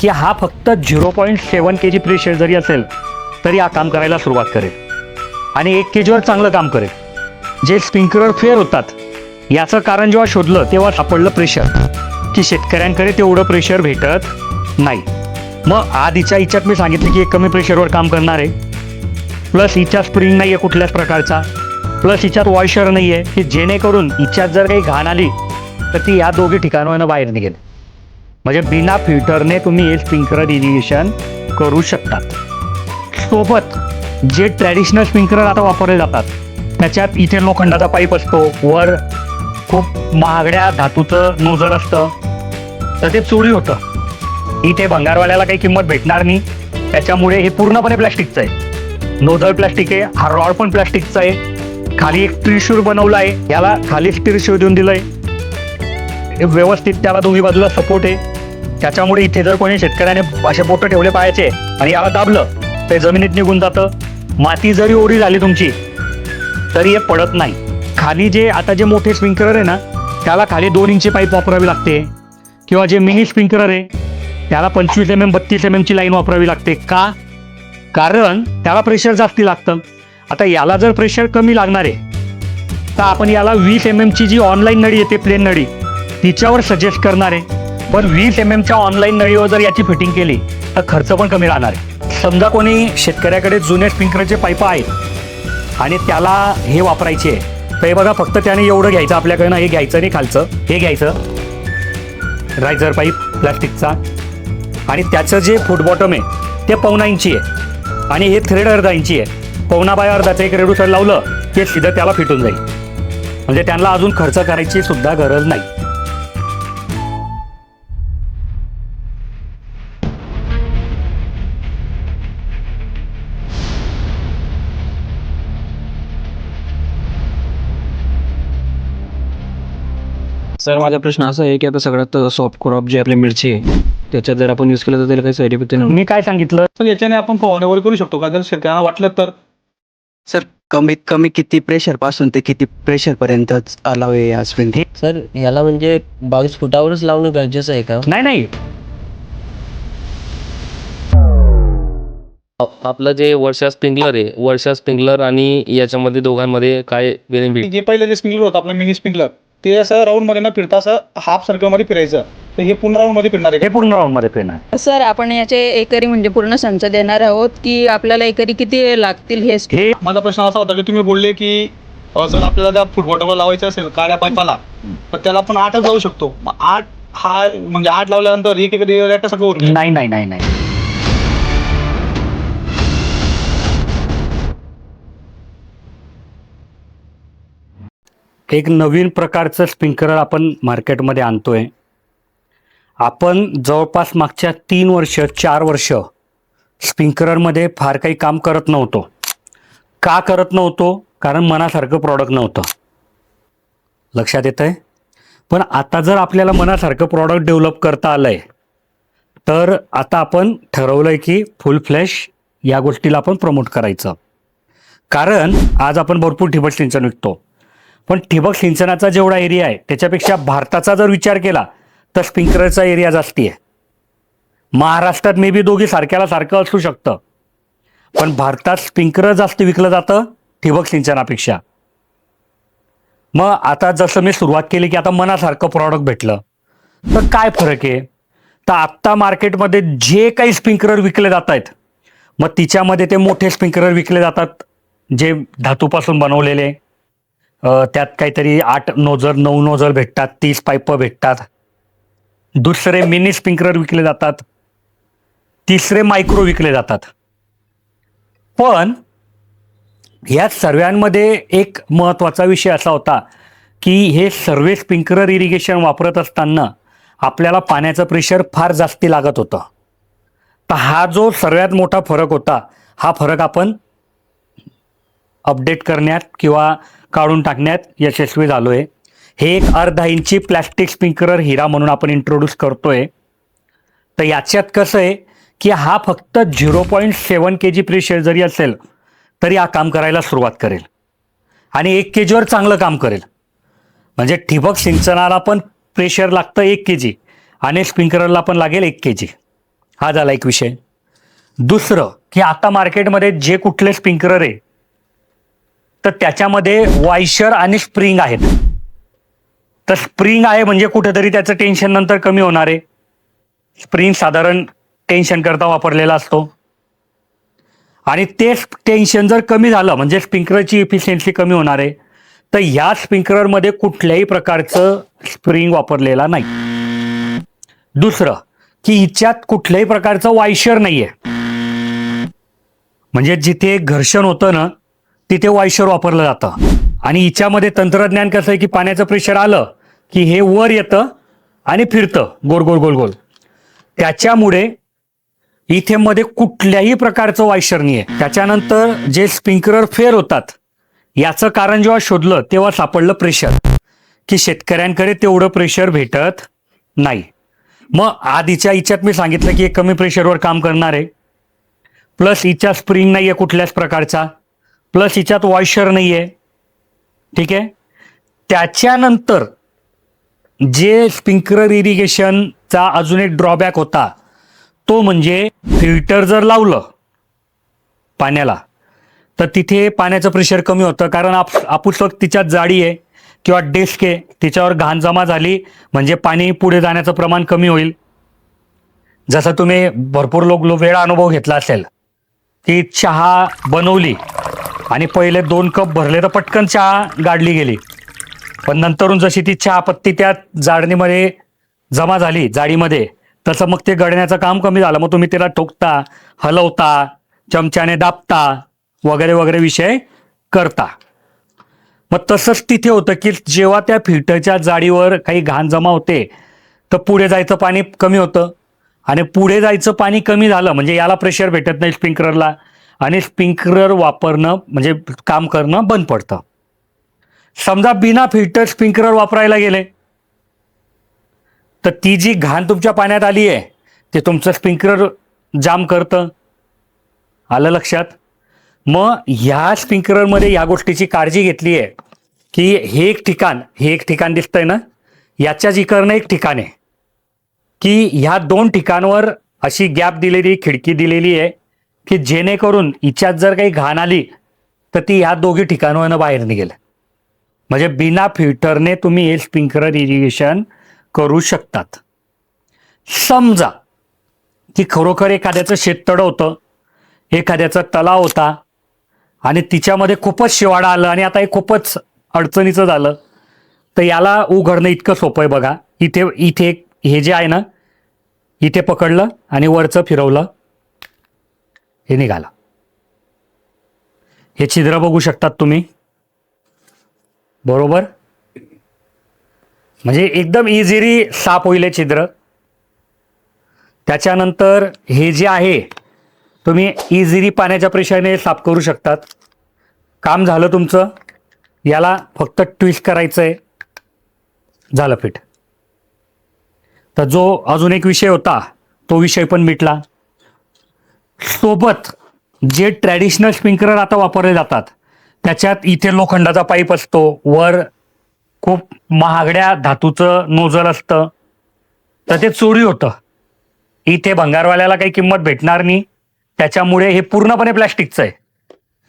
की हा फक्त zero point seven K G pressure जरी असेल तरी हा काम करायला सुरुवात करेल. आणि एक के जीवर चांगलं काम करेल. जे स्प्रिंकलर फेअर होतात याचं कारण जेव्हा शोधलं तेव्हा सापडलं प्रेशर की शेतकऱ्यांकडे तेवढं प्रेशर भेटत नाही. मग आधीच्या हिच्यात मी सांगितलं की एक कमी प्रेशरवर काम करणार आहे. प्लस हिच्या स्प्रिंग नाही आहे कुठल्याच प्रकारचा. प्लस हिच्यात वॉशर नाही आहे की जेणेकरून हिच्यात जर काही घाण आली तर ती या दोघी ठिकाणावरनं बाहेर निघेल. म्हणजे बिना फिल्टरने तुम्ही हे स्प्रिंकलर इरिगेशन करू शकता. सोबत जे ट्रॅडिशनल स्प्रिंकलर आता वापरले जातात त्याच्यात इथे लोखंडाचा पाईप असतो वर खूप महागड्या धातूचं नोझर असतं तर ते चोरी होतं. इथे भंगारवाल्याला काही किंमत भेटणार नाही. त्याच्यामुळे हे पूर्णपणे प्लॅस्टिकचं आहे. नोझल प्लॅस्टिक आहे हा रॉड पण प्लॅस्टिकचा आहे. खाली एक त्रिशूर बनवला आहे याला खालीच त्रिशूर देऊन दिलंय. हे व्यवस्थित त्याला दोन्ही बाजूला सपोर्ट आहे. त्याच्यामुळे इथे जर कोणी शेतकऱ्याने असे बोटं ठेवले पाहायचे आणि याला दाबलं ते जमिनीत निघून जातं. माती जरी ओरी झाली तुमची तरी हे पडत नाही. खाली जे आता जे मोठे स्प्रिंकलर आहे ना त्याला खाली दोन इंची पाईप वापरावी लागते. किंवा जे मिनी स्प्रिंकलर आहे त्याला पंचवीस एम एम बत्तीस एम एमची लाईन वापरावी लागते. का? कारण त्याला प्रेशर जास्ती लागतं. आता याला जर प्रेशर कमी लागणार आहे तर आपण याला वीस एम एमची जी ऑनलाईन नळी येते प्लेन नळी तिच्यावर सजेस्ट करणार आहे. पण वीस एम एमच्या ऑनलाईन नळीवर जर याची फिटिंग केली तर खर्च पण कमी राहणार आहे. समजा कोणी शेतकऱ्याकडे जुने स्प्रिंकलरचे पाईप आहेत आणि त्याला हे वापरायचे आहे. तर हे बघा फक्त त्याने एवढं घ्यायचं आपल्याकडनं हे घ्यायचं नाही खालचं. हे घ्यायचं. रायझर पाईप प्लास्टिकचा आणि त्याचं जे फूट बॉटम आहे ते पवना इंची आहे. आणि हे थ्रेड अर्धा इंची आहे. पवना बाय अर्धाचं एक रेडुसर लावलं की सीधं त्याला फिटून जाईल. म्हणजे त्यांना अजून खर्च करायची सुद्धा गरज नाही. सर माझा प्रश्न असा आहे की आता सगळ्यात सॉफ्ट क्रॉप जे आपली मिरची आहे त्याच्यात जर आपण यूज केलं तर त्याला काही साईड इफेक्ट नाही. मी काय सांगितलं? तर याच्याने आपण फवारणी वगैरे करू शकतो का? जर शेतकऱ्यांना वाटलं तर. सर कमीत कमी किती प्रेशरपासून ते किती प्रेशर पर्यंत अलावे या स्प्रिंग सर याला म्हणजे बावीस फुटावरच लावणं गरजेचं आहे का? नाही नाही. आप- आपलं जे वर्षा स्प्रिंकलर आहे वर्षा स्प्रिंकलर आणि याच्यामध्ये दोघांमध्ये काय बेनिफिट जे पहिलं जे स्प्रिंकलर होतं आपलं मिनी स्प्रिंकलर ते असं राऊंडमध्ये न फिरता असं हाफ सर्कलमध्ये फिरायचं. तर हे पूर्ण राऊंडमध्ये फिरणार आहे हे पूर्ण राऊंडमध्ये फिरणार सर आपण याचे एकरी म्हणजे पूर्ण संच देणार आहोत की आपल्याला एकरी किती लागतील हे हे माझा प्रश्न असा होता की तुम्ही बोलले की अं, जर आपल्याला त्या फुटबॉटवर लावायचं असेल काळ्या पाईपाला तर त्याला आपण आठच लावू शकतो. मग आठ हा म्हणजे आठ लावल्यानंतर एक एक सगळं होतं नाही नाही नाही नाही. एक नवीन प्रकारचं स्प्रिंकलर आपण मार्केटमध्ये आणतोय. आपण जवळपास मागच्या तीन वर्ष चार वर्ष स्प्रिंकलरमध्ये फार काही काम करत नव्हतो. का करत नव्हतो? कारण मनासारखं प्रॉडक्ट नव्हतं. लक्षात येत आहे पण आता जर आपल्याला मनासारखं प्रॉडक्ट डेव्हलप करता आलं आहे तर आता आपण ठरवलं आहे की फुल फ्लॅश या गोष्टीला आपण प्रमोट करायचं. कारण आज आपण भरपूर ठिबक सिंचन विकतो. पण ठिबक सिंचनाचा जेवढा एरिया आहे त्याच्यापेक्षा भारताचा जर विचार केला तर स्प्रिंकलरचा एरिया जास्ती आहे. महाराष्ट्रात मे बी दोघी सारख्याला सारखं असू शकतं. पण भारतात स्प्रिंकलर जास्त विकलं जातं ठिबक सिंचनापेक्षा. मग आता जसं मी सुरुवात केली की आता मनासारखं प्रॉडक्ट भेटलं तर काय फरक आहे? तर आत्ता मार्केटमध्ये जे काही स्प्रिंकलर विकले जात आहेत मग तिच्यामध्ये ते मोठे स्प्रिंकलर विकले जातात जे धातूपासून बनवलेले त्यात काहीतरी आठ नोझल नऊ नोजल भेटतात तीस पाईप भेटतात. दुसरे मिनी स्प्रिंकलर विकले जातात. तिसरे मायक्रो विकले जातात. पण या सर्वांमध्ये एक महत्त्वाचा विषय असा होता की हे सर्व स्प्रिंकलर इरिगेशन वापरत असताना आपल्याला पाण्याचं प्रेशर फार जास्ती लागत होतं. तर हा जो सर्वात मोठा फरक होता हा फरक आपण अपडेट करण्यात किंवा काढून टाकण्यात यशस्वी झालो आहे हे एक अर्धा इंची प्लॅस्टिक स्प्रिंकलर हिरा म्हणून आपण इंट्रोड्यूस करतोय. तर याच्यात कसं आहे की हा फक्त zero point seven K G pressure जरी असेल तरी हा काम करायला सुरुवात करेल. आणि एक के जीवर चांगलं काम करेल. म्हणजे ठिबक सिंचनाला पण प्रेशर लागतं एक के जी आणि स्प्रिंकलरला पण लागेल एक के जी. हा झाला एक विषय. दुसरं की आता मार्केटमध्ये जे कुठले स्प्रिंकलर आहे तर त्याच्यामध्ये वायशर आणि स्प्रिंग आहेत. तर स्प्रिंग आहे म्हणजे कुठेतरी त्याचं टेन्शन नंतर कमी होणार आहे. स्प्रिंग साधारण टेन्शन करता वापरलेला असतो. आणि तेच टेन्शन जर कमी झालं म्हणजे स्प्रिंकलरची इफिशियन्सी कमी होणार आहे तर ह्या स्प्रिंकलरमध्ये कुठल्याही प्रकारचं स्प्रिंग वापरलेला नाही. दुसरं की हिच्यात कुठल्याही प्रकारचं वायशर नाहीये. म्हणजे जिथे घर्षण होतं ना तिथे वायशर वापरलं जातं. आणि हिच्यामध्ये तंत्रज्ञान कसं आहे की पाण्याचं प्रेशर आलं की हे वर येतं आणि फिरतं गोल गोल गोल गोल. त्याच्यामुळे इथे मध्ये कुठल्याही प्रकारचं वायशर नाही आहे त्याच्यानंतर जे स्प्रिंकलर फेर होतात याचं कारण जेव्हा शोधलं तेव्हा सापडलं प्रेशर की शेतकऱ्यांकडे तेवढं प्रेशर भेटत नाही. मग आधीच्या हिच्यात मी सांगितलं की एक कमी प्रेशरवर काम करणार. आहे प्लस हिच्या स्प्रिंग नाही आहे कुठल्याच प्रकारचा. प्लस हिच्यात वॉयशर नाही आहे ठीक आहे? त्याच्यानंतर जे स्प्रिंकलर इरिगेशनचा अजून एक ड्रॉबॅक होता तो म्हणजे फिल्टर जर लावलं पाण्याला तर तिथे पाण्याचं प्रेशर कमी होतं. कारण आप आपुसक तिच्यात जाडी आहे किंवा डेस्क आहे तिच्यावर घाण जमा झाली म्हणजे पाणी पुढे जाण्याचं प्रमाण कमी होईल. जसं तुम्ही भरपूर लोक लो- वेळा अनुभव घेतला असेल की चहा बनवली आणि पहिले दोन कप भरले तर पटकन चहा गाडली गेली. पण नंतरून जशी ती चहापत्ती त्या जाडणीमध्ये जमा झाली जाडीमध्ये तसं मग ते गळण्याचं काम कमी झालं. मग तुम्ही त्याला ठोकता हलवता चमच्याने दाबता वगैरे वगैरे विषय करता. मग तसंच तिथे होतं की जेव्हा त्या फिल्टरच्या जाडीवर काही घाण जमा होते तर पुढे जायचं पाणी कमी होतं. आणि पुढे जायचं पाणी कमी झालं म्हणजे याला प्रेशर भेटत नाही स्प्रिंकलरला आणि स्प्रिंकलर वापरणं म्हणजे काम करणं बंद पडतं. समजा बिना फिल्टर स्प्रिंकलर वापरायला गेले तर ती जी घाण तुमच्या पाण्यात आली आहे ते तुमचं स्प्रिंकलर जाम करतं. आलं लक्षात? मग ह्या स्प्रिंकलरमध्ये या गोष्टीची काळजी घेतली आहे की हे एक ठिकाण हे एक ठिकाण दिसतंय ना याच्याच इकडनं एक ठिकाण आहे. की ह्या दोन ठिकाणवर अशी गॅप दिलेली खिडकी दिलेली आहे की जेणेकरून हिच्यात जर काही घाण आली तर ती ह्या दोघी ठिकाणावरनं बाहेर निघेल. म्हणजे बिना फिल्टरने तुम्ही हे स्प्रिंकलर इरिगेशन करू शकतात. समजा की खरोखर एखाद्याचं शेततळं होतं एखाद्याचा तलाव होता आणि तिच्यामध्ये खूपच शिवाडा आलं आणि आता हे खूपच अडचणीचं झालं तर याला उघडणं इतकं सोपं आहे बघा. इथे इथे हे जे आहे ना इथे पकडलं आणि वरचं फिरवलं. हे निघाला. हे छिद्र बघू शकतात तुम्ही? बरोबर? म्हणजे एकदम इझिली साफ होईल हे छिद्र. त्याच्यानंतर हे जे आहे तुम्ही इझिली पाण्याच्या प्रेशरने साफ करू शकतात. काम झालं तुमचं. याला फक्त ट्विस्ट करायचं आहे झालं पीठ तर जो अजून एक विषय होता तो विषय पण मिटला. सोबत जे ट्रॅडिशनल स्प्रिंकलर आता वापरले जातात त्याच्यात इथे लोखंडाचा पाईप असतो वर खूप महागड्या धातूचं नोझल असतं तर ते चोरी होतं. इथे भंगारवाल्याला काही किंमत भेटणार नाही. त्याच्यामुळे हे पूर्णपणे प्लॅस्टिकचं आहे.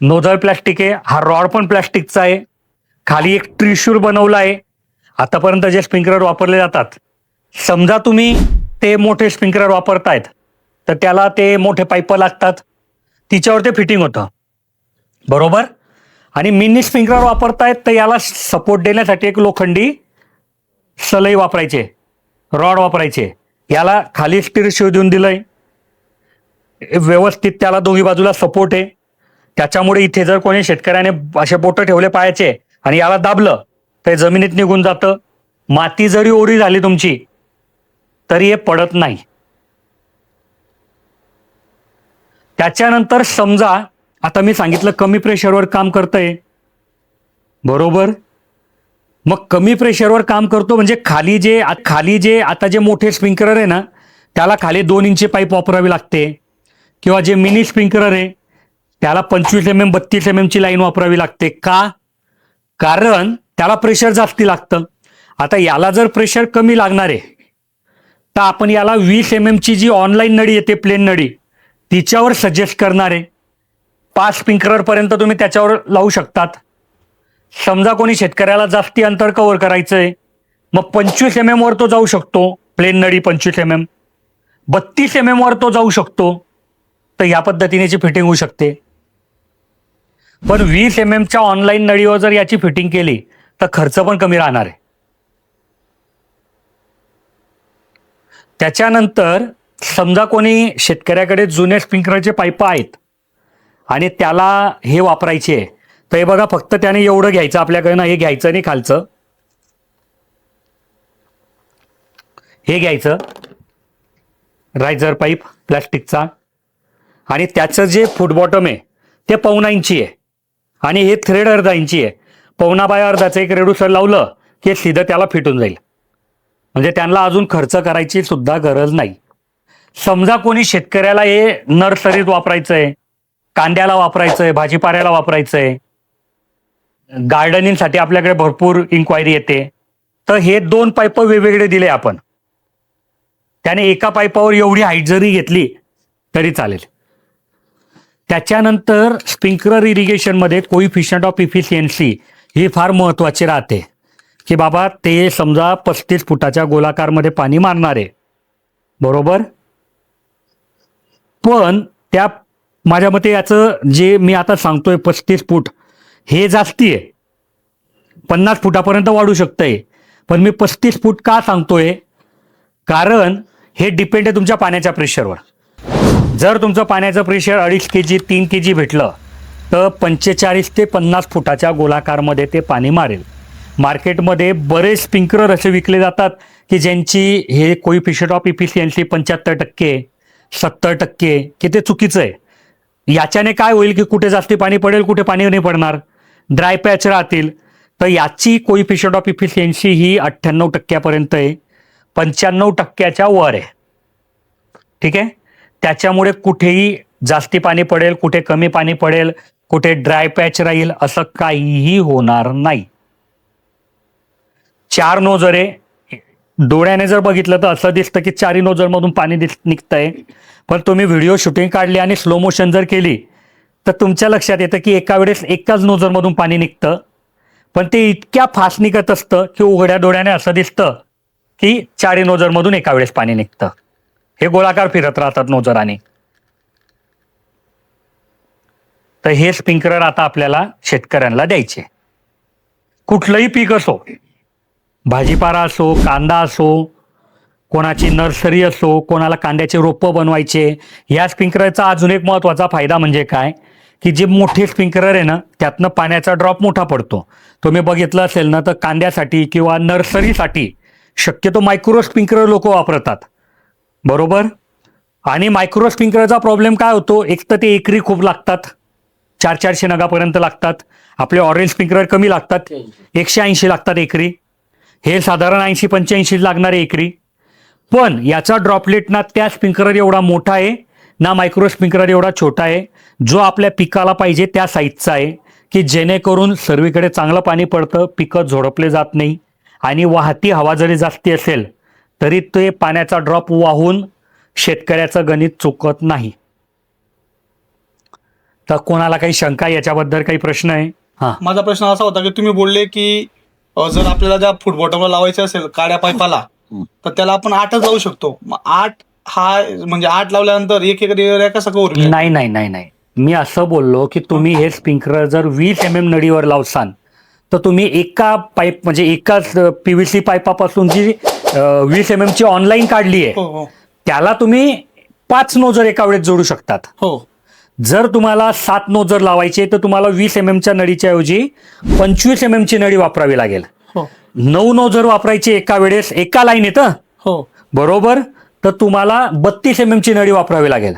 नोजल प्लॅस्टिक आहे हा रॉड पण प्लॅस्टिकचा आहे. खाली एक त्रिशूर बनवला आहे. आतापर्यंत जे स्प्रिंकलर वापरले जातात समजा तुम्ही ते मोठे स्प्रिंकलर वापरतायत. तर त्याला ते मोठे पाईप लागतात. तिच्यावर ते फिटिंग होतं. बरोबर? आणि मिनी स्प्रिंकलर वापरतायत तर याला सपोर्ट देण्यासाठी एक लोखंडी सलई वापरायचे. रॉड वापरायचे. याला खाली स्टीर शिव देऊन दिलंय. व्यवस्थित त्याला दोन्ही बाजूला सपोर्ट आहे. त्याच्यामुळे इथे जर कोणी शेतकऱ्याने असे बोटं ठेवले पायाचे आणि याला दाबलं तर जमिनीत निघून जातं. माती जरी ओरी झाली तुमची तरी हे पडत नाही. त्याच्यानंतर समजा आता मी सांगितलं कमी प्रेशरवर काम करतंय. बरोबर? मग कमी प्रेशरवर काम करतो म्हणजे खाली जे आ- खाली जे आता जे मोठे स्प्रिंकलर आहे ना त्याला खाली दोन इंची पाईप वापरावी लागते. किंवा जे मिनी स्प्रिंकलर आहे त्याला पंचवीस एम एम बत्तीस एम एमची लाईन वापरावी लागते. का? कारण त्याला प्रेशर जास्ती लागतं. आता याला जर प्रेशर कमी लागणार आहे तर आपण याला वीस एम एमची जी ऑनलाईन नळी येते प्लेन नळी तिच्यावर सजेस्ट करणार. आहे पाच स्प्रिंकलरपर्यंत तुम्ही त्याच्यावर लावू शकतात. समजा कोणी शेतकऱ्याला जास्ती अंतर कव्हर करायचं आहे मग पंचवीस एम एमवर तो जाऊ शकतो. प्लेन नळी पंचवीस एम एम बत्तीस एम एमवर तो जाऊ शकतो. तर या पद्धतीनेची फिटिंग होऊ शकते. पण वीस एम एमच्या ऑनलाईन नळीवर जर याची फिटिंग केली तर खर्च पण कमी राहणार आहे. त्याच्यानंतर समजा कोणी शेतकऱ्याकडे जुने स्प्रिंकलरचे पाईप आहेत आणि त्याला हे वापरायचे आहे तर हे बघा फक्त त्याने एवढं घ्यायचं आपल्याकडनं हे घ्यायचं नाही खालचं. हे घ्यायचं. रायझर पाईप प्लास्टिकचा. आणि त्याचं जे फुट बॉटम आहे ते पावणा इंची आहे. आणि हे थ्रेड अर्धा इंची आहे. पावणा बाय अर्धाचं एक रेडूसर लावलं की सीधं त्याला फिटून जाईल. म्हणजे त्यांना अजून खर्च करायची सुद्धा गरज नाही. समजा कोणी शेतकऱ्याला हे नर्सरीत वापरायचंय कांद्याला वापरायचंय भाजीपाऱ्याला वापरायचंय गार्डनिंगसाठी आपल्याकडे भरपूर इन्क्वायरी येते. तर हे दोन पाईप वेगवेगळे दिले आपण. त्याने एका पाईपावर एवढी हाईट जरी घेतली तरी चालेल. त्याच्यानंतर स्प्रिंकलर इरिगेशनमध्ये कोइफिशियंट ऑफ इफिशियन्सी ही फार महत्त्वाची राहते. की बाबा ते समजा पस्तीस फुटाच्या गोलाकारमध्ये पाणी मारणार. आहे बरोबर? पण त्या माझ्या मते याचं जे मी आता सांगतोय पस्तीस फूट हे जास्ती आहे. पन्नास फुटापर्यंत वाढू शकतंय. पण मी पस्तीस फूट का सांगतोय? कारण हे डिपेंड आहे तुमच्या पाण्याच्या प्रेशरवर जर तुमचं पाण्याचं प्रेशर अडीच के जी तीन के जी भेटलं तर पंचेचाळीस ते पन्नास फुटाच्या गोलाकारमध्ये ते पाणी मारेल. मार्केटमध्ये बरेच स्प्रिंकलर असे विकले जातात की ज्यांची हे कोइफिशियंट ऑफ इफिशियन्सी पंच्याहत्तर टक्के सत्तर टक्के की ते चुकीचं आहे. याच्याने काय होईल की कुठे जास्ती पाणी पडेल कुठे पाणी नाही पडणार. ड्राय पॅच राहतील. तर याची कोइफिशियंट ऑफ इफिशियन्सी ही अठ्ठ्याण्णव टक्क्यापर्यंत आहे. पंच्याण्णव टक्क्याच्या वर आहे. ठीक आहे? त्याच्यामुळे कुठेही जास्ती पाणी पडेल कुठे कमी पाणी पडेल कुठे ड्राय पॅच राहील असं काहीही होणार नाही. चार नोजरे डोळ्याने जर बघितलं तर असं दिसतं की चारी नोजलमधून पाणी दिस निघतंय. पण तुम्ही व्हिडिओ शूटिंग काढली आणि स्लो मोशन जर केली तर तुमच्या लक्षात येतं की एका वेळेस एकाच नोजलमधून पाणी निघतं. पण ते इतक्या फास्ट निघत असतं की उघड्या डोळ्याने असं दिसतं की चारी नोजरमधून एका वेळेस पाणी निघतं. हे गोळाकार फिरत राहतात नोजराने तर हे स्प्रिंकलर आता आपल्याला शेतकऱ्यांना द्यायचे. कुठलंही पीक असो भाजीपाला असो कांदा असो कोणाची नर्सरी असो कोणाला कांद्याचे रोपं बनवायचे या स्प्रिंकलरचा अजून एक महत्त्वाचा फायदा म्हणजे काय? की जे मोठे स्प्रिंकलर आहे ना त्यातनं पाण्याचा ड्रॉप मोठा पडतो. तुम्ही बघितलं असेल ना तर कांद्यासाठी किंवा नर्सरीसाठी शक्यतो मायक्रो स्प्रिंकलर लोक वापरतात. बरोबर? आणि मायक्रो स्प्रिंकलरचा प्रॉब्लेम काय होतो? एक तर ते एकरी खूप लागतात. चार चारशे नगापर्यंत लागतात. आपले ऑरेंज स्प्रिंकलर कमी लागतात. एकशे ऐंशी लागतात एकरी. हे साधारण ऐंशी पंच्याऐंशी लागणारे एकरी. पण याचा ड्रॉपलेट ना त्या स्प्रिंकलर एवढा मोठा आहे ना मायक्रो स्प्रिंकलर एवढा छोटा आहे जो आपल्या पिकाला पाहिजे त्या साईजचा आहे की जेणेकरून सर्वीकडे चांगलं पाणी पडतं पिकं झोडपले जात नाही आणि वाहती हवा जरी जास्ती असेल तरी ते पाण्याचा ड्रॉप वाहून शेतकऱ्याचं गणित चुकत नाही. तर कोणाला काही शंका याच्याबद्दल काही प्रश्न आहे? हा. माझा प्रश्न असा होता की तुम्ही बोलले की अ, जर आपल्याला त्या फुट बॉटमला लावायचं असेल काड्या पाईपाला तर त्याला आपण आठच लावू शकतो. मग आठ हा म्हणजे आठ लावल्यानंतर एक एक एरिया कसा कव्हर होईल नाही नाही नाही नाही. मी असं बोललो की तुम्ही हे स्प्रिंकलर जर वीस एम एम नळीवर लावसान तर तुम्ही एका पाईप म्हणजे एकाच पीव्हीसी पाईपापासून जी वीस एम ची ऑनलाईन काढली आहे हो हो. त्याला तुम्ही पाच नोजर एका वेळेस जोडू शकतात. हो. जर तुम्हाला सात नोजर लावायचे तर तुम्हाला वीस एम एमच्या नळीच्या ऐवजी पंचवीस एम ची नळी वापरावी लागेल. हो. नऊ नोजर वापरायची एका वेळेस एका लाईन येतं हो. बरोबर? तर तुम्हाला बत्तीस एम ची नळी वापरावी लागेल.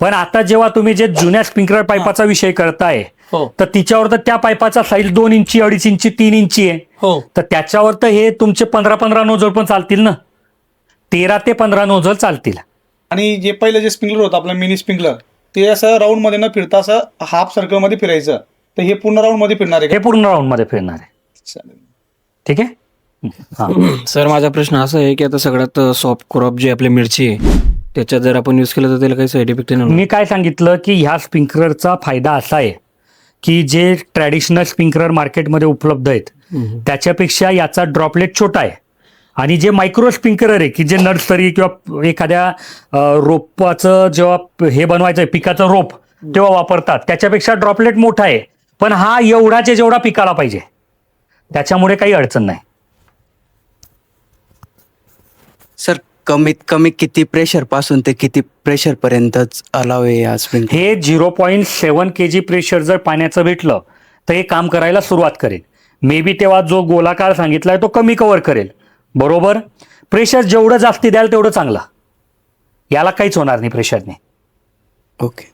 पण आता जेव्हा तुम्ही जे जुन्या स्प्रिंकलर पाईपाचा विषय करताय हो. तर तिच्यावर तर त्या पाईपाचा साईज दोन इंची अडीच इंची तीन इंची आहे. हो. तर त्याच्यावर तर हे तुमचे पंधरा पंधरा नोजल पण चालतील ना? तेरा ते पंधरा नोजल चालतील. आणि जे पहिलं जे स्प्रिंकलर होतं आपलं मिनी स्प्रिंकलर ते असं राऊंडमध्ये न फिरता असं हाफ सर्कलमध्ये फिरायचं तर हे पूर्ण राऊंडमध्ये फिरणार आहे हे का पूर्ण राऊंडमध्ये फिरणार आहे चालेल. ठीक आहे सर माझा प्रश्न असा आहे की आता सगळ्यात सॉफ्ट क्रॉप जे आपली मिरची आहे त्याच्यात जर आपण यूज केलं तर त्याला काही साईड इफेक्ट नाही होणार? मी काय सांगितलं की ह्या स्प्रिंकलरचा फायदा असा आहे की जे ट्रॅडिशनल स्प्रिंकलर मार्केटमध्ये उपलब्ध आहेत. त्याच्यापेक्षा याचा ड्रॉपलेट छोटा आहे आणि जे मायक्रो स्प्रिंकलर आहे की जे नर्सरी किंवा एखाद्या रोपाचं जेव्हा हे बनवायचं आहे पिकाचं रोप तेव्हा वापरतात. त्याच्यापेक्षा ड्रॉपलेट मोठा आहे. पण हा एवढाचे जेवढा पिकाला पाहिजे. त्याच्यामुळे काही अडचण नाही. सर कमीत कमी किती प्रेशरपासून ते किती प्रेशर पर्यंतच अलाव आहे हे zero point seven K G pressure जर पाण्याचं भेटलं तर हे काम करायला सुरुवात करेल. मे बी तेव्हा जो गोलाकार सांगितलाय तो कमी कव्हर करेल. बरोबर? प्रेशर जेवढं जास्ती द्याल तेवढं चांगलं. याला काहीच होणार नाही प्रेशरने ओके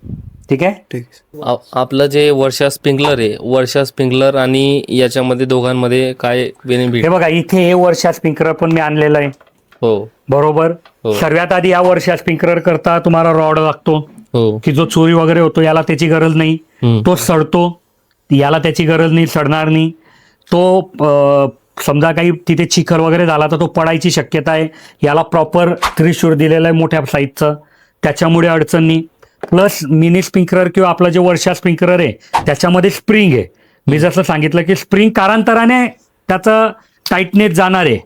ठीक आहे? ठीक. आ- आपलं जे वर्षा स्प्रिंकलर आहे वर्षा स्प्रिंकलर आणि याच्यामध्ये दोघांमध्ये काय बेनिफिट हे बघा इथे हे वर्षा स्प्रिंकलर पण मी आणलेलं आहे. हो. बरोबर? हो. सर्वात आधी या वर्षा स्प्रिंकलर करता तुम्हाला रॉड लागतो. हो. की जो चोरी वगैरे होतो याला त्याची गरज नाही. हम्म. तो सडतो. याला त्याची गरज नाही सडणार नाही. तो अं, समजा काही तिथे चिखल वगैरे झाला तर तो पडायची शक्यता आहे. याला प्रॉपर त्रिशूर दिलेलं आहे मोठ्या साईजचं त्याच्यामुळे अडचणी प्लस मिनी स्प्रिंकलर किंवा आपलं जे वर्षा स्प्रिंकलर आहे त्याच्यामध्ये स्प्रिंग आहे. मी जसं सांगितलं की स्प्रिंग कारांतराने त्याचं टाईटनेस जाणार आहे.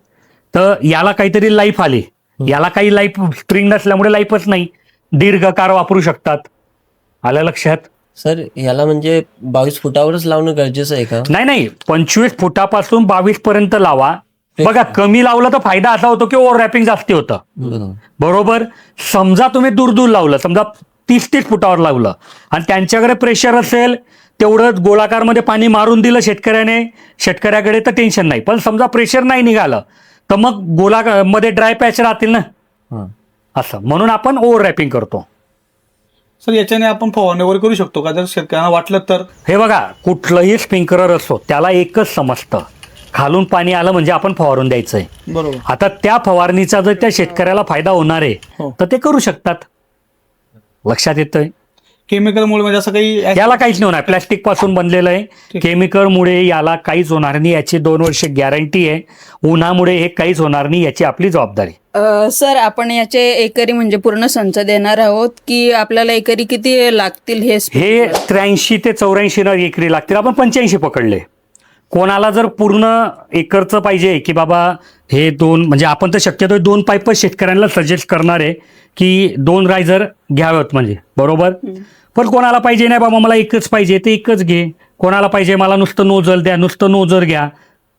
तर याला काहीतरी लाईफ आली. याला काही लाईफ स्प्रिंग नसल्यामुळे लाईफच नाही. दीर्घकार वापरू शकतात. आलं लक्षात? सर ह्याला म्हणजे बावीस फुटावरच लावणं गरजेचं आहे का? नाही नाही पंचवीस फुटापासून बावीस पर्यंत लावा. बघा कमी लावलं तर फायदा असा होतो की ओव्हर रॅपिंग जास्ती होतं. बरोबर. समजा तुम्ही दूर दूर लावलं समजा तीस तीस फुटावर लावलं आणि त्यांच्याकडे प्रेशर असेल तेवढं गोलाकारमध्ये पाणी मारून दिलं शेतकऱ्याने शेतकऱ्याकडे तर टेन्शन नाही. पण समजा प्रेशर नाही निघालं तर मग गोला मध्ये ड्राय पॅच राहतील ना? असं. म्हणून आपण ओव्हर रॅपिंग करतो. सर याच्याने आपण फवारणी वगैरे करू शकतो का? जर शेतकऱ्यांना वाटलं तर. हे बघा कुठलंही स्प्रिंकलर असो त्याला एकच समजतं. खालून पाणी आलं म्हणजे आपण फवारून द्यायचंय. बरोबर. आता त्या फवारणीचा जर त्या शेतकऱ्याला फायदा होणार आहे हो. तर ते करू शकतात. लक्षात येतंय? केमिकलमुळे म्हणजे असं काही याला काहीच नाही होणार. प्लॅस्टिकपासून बनलेलं आहे. केमिकलमुळे याला काहीच होणार नाही. याची दोन वर्ष गॅरंटी आहे. उन्हामुळे हे काहीच होणार नाही. याची आपली जबाबदारी. सर आपण याचे एकरी म्हणजे पूर्ण संच देणार आहोत की आपल्याला एकरी किती लागतील हे हे? त्र्याऐंशी ते चौऱ्याऐंशी न एकरी लागतील. आपण पंच्याऐंशी पकडले. कोणाला जर पूर्ण एकरचं पाहिजे की बाबा हे दोन म्हणजे आपण तर शक्यतो दोन पाईपच शेतकऱ्यांना सजेस्ट करणार आहे की दोन रायझर घ्यावेत म्हणजे बरोबर? पण कोणाला पाहिजे नाही बाबा मला एकच पाहिजे ते एकच घे. कोणाला पाहिजे मला नुसतं नोजल द्या नुसतं नोजर घ्या.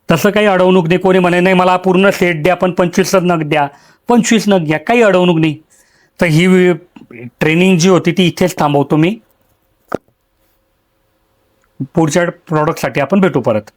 तसं काही अडवणूक नाही कोणी म्हणे नाही मला पूर्ण सेट द्या पण पंचवीस नग द्या. पंचवीस नग घ्या काही अडवणूक नाही. तर ही ट्रेनिंग जी होती ती इथेच थांबवतो मी. पुढच्या प्रॉडक्टसाठी आपण भेटू परत.